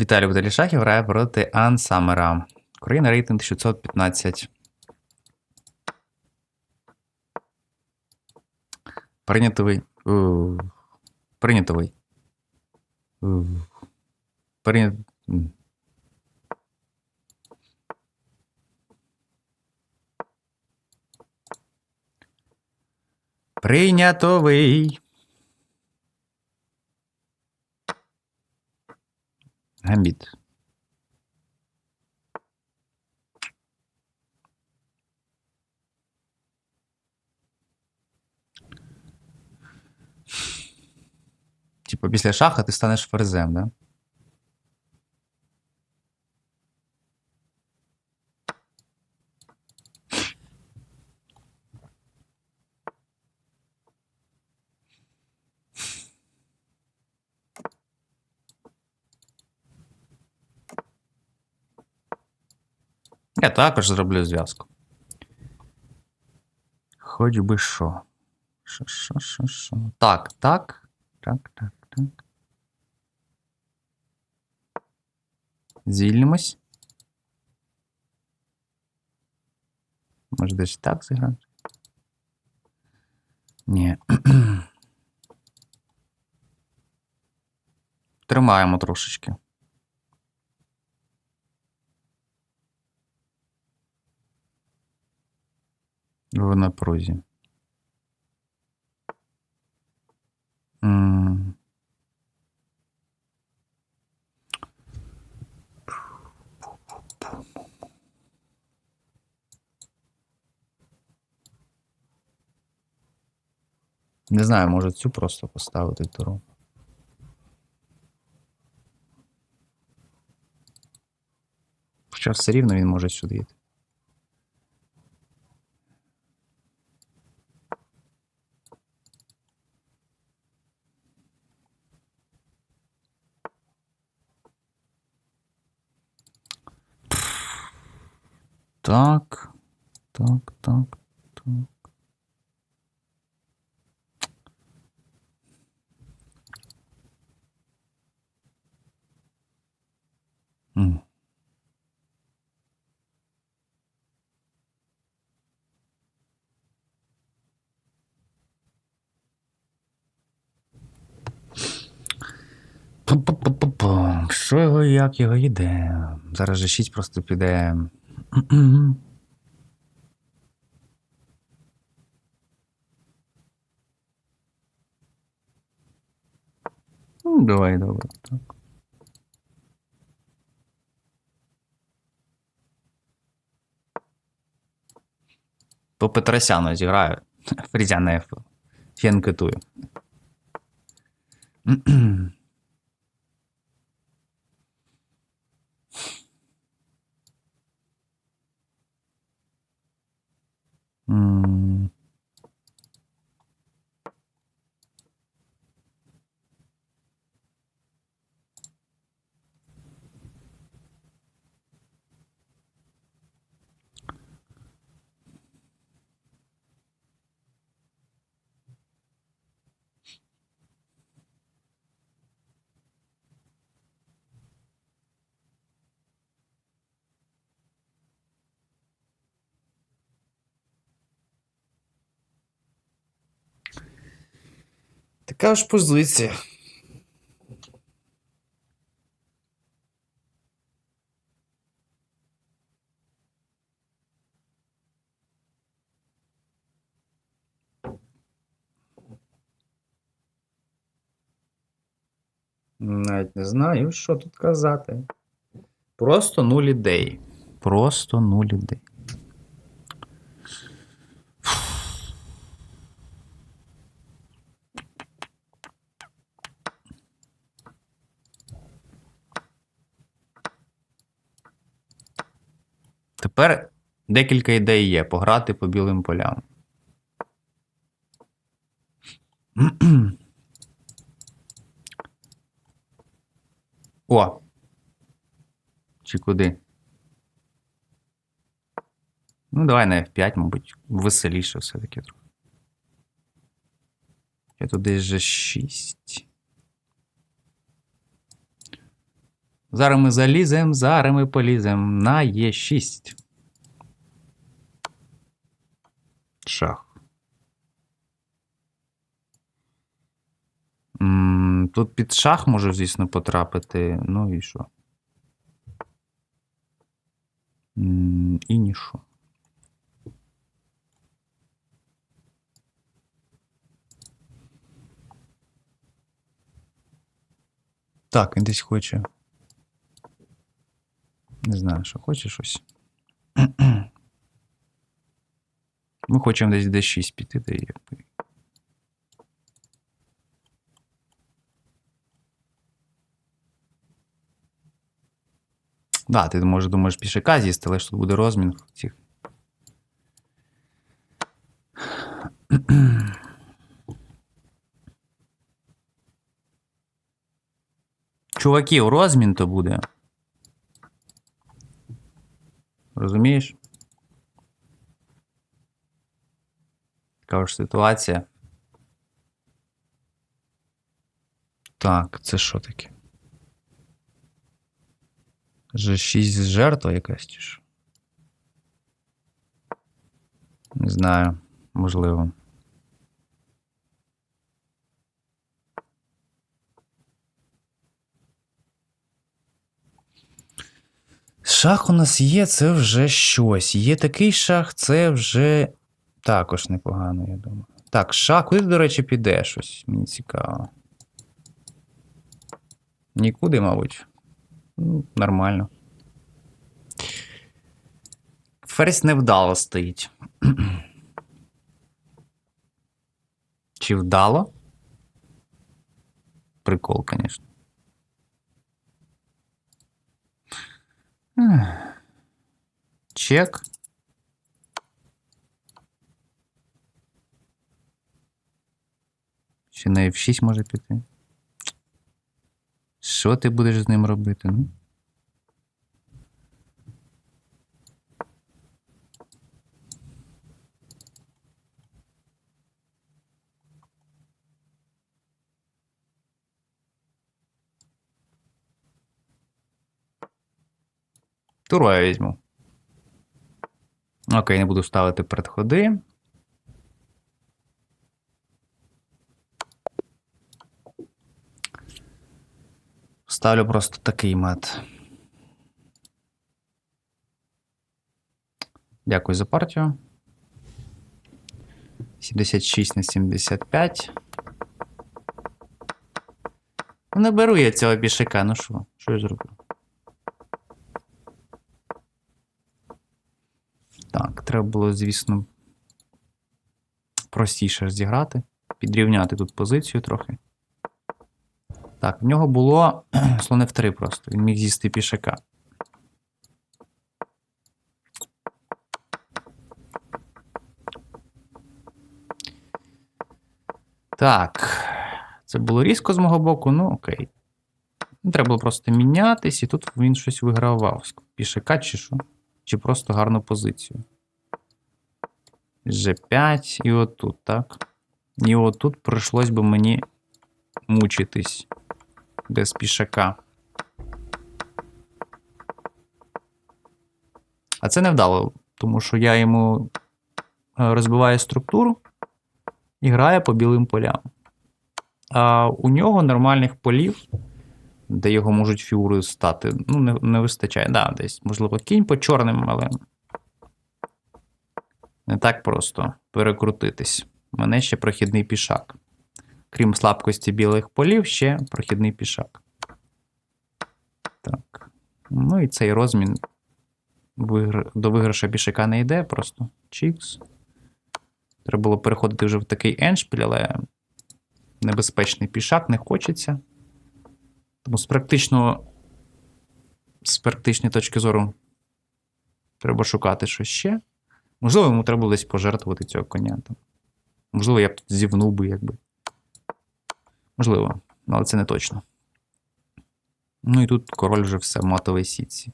Віталій Баталішахів грає проти Ан Саммера. Україна рейтинг 615. Прийнятовий. У, Прийнятовий. У, Прийнят. Прийнятовий. Гамбіт. Типа після шаха ти станеш ферзем, да? Я також зроблю зв'язку. Хоч би що. Що, що, що, що. Так, так. Так, так, так. Звільнимось. Може десь так зіграти? Ні. Тримаємо трошечки. В напрузі. Не знаю, може цю просто поставити туру. Хоча все рівно він може сюди йти. Так, так, так, так. Що його, як його йде? Зараз же 6 просто піде. Ну, давай, добре. Так. По Петросяну зіграю. Фрізяна F. Фенкетую. Така ж позиція. Навіть не знаю, що тут казати. Просто нуль ідей. Просто нуль ідей. Тепер декілька ідей є пограти по білим полям. О! Чи куди? Ну, давай на F5, мабуть, веселіше все-таки трохи. Я тут десь же 6. Зараз ми залізем, зараз ми полізем на Е6. Шах. М, Тут під шах може, звісно, потрапити. Ну і що? І ніщо. Так, він десь хоче. Не знаю, що хоче щось. Ми хочемо десь d6 піти, де якби. Да, ти може думаєш пішака з'їсти, але ж тут буде розмін цих. Чуваків, розмін то буде. Розумієш? Така ж ситуація. Так, це що таке? Ж6 жертва якась чи що? Не знаю, можливо. Шах у нас є, це вже щось. Є такий шах, це вже також непогано, я думаю. Так, шах, куди, до речі, піде щось? Мені цікаво. Нікуди, мабуть. Ну, нормально. Ферзь невдало стоїть. Чи вдало? Прикол, звісно. Чек. Ще на F6 може піти. Що ти будеш з ним робити? Ну? Туру я візьму. Окей, не буду ставити передходи. Ставлю просто такий мат. Дякую за партію. 76 на 75. Ну, Не беру я цього бішика, ну що? Що я зроблю? Так, треба було, звісно, простіше розіграти, підрівняти тут позицію трохи. Так, в нього було слон F3 просто. Він міг з'їсти пішака. Так. Це було різко з мого боку, ну окей. Ну, Треба було просто мінятись, і тут він щось вигравав. Пішака чи що? Чи просто гарну позицію. G5 і отут, так? І отут прийшлось би мені мучитись без пішака. А це не вдало, тому що я йому е, розбиваю структуру і граю по білим полям. А у нього нормальних полів, де його можуть фігури стати, ну, не, не вистачає. Да, десь, можливо, кінь по чорним, але не так просто перекрутитись. У мене ще прохідний пішак. Крім слабкості білих полів, ще прохідний пішак. Так. Ну і цей розмін до виграша пішака не йде, просто чікс. Треба було переходити вже в такий еншпіль, але небезпечний пішак не хочеться. Тому з практичного, з практичної точки зору треба шукати щось ще. Можливо, йому треба було десь пожертвувати цього коня. Можливо, я б тут зівнув би, якби. Можливо, але це не точно. Ну і тут король вже все в матовій сітці.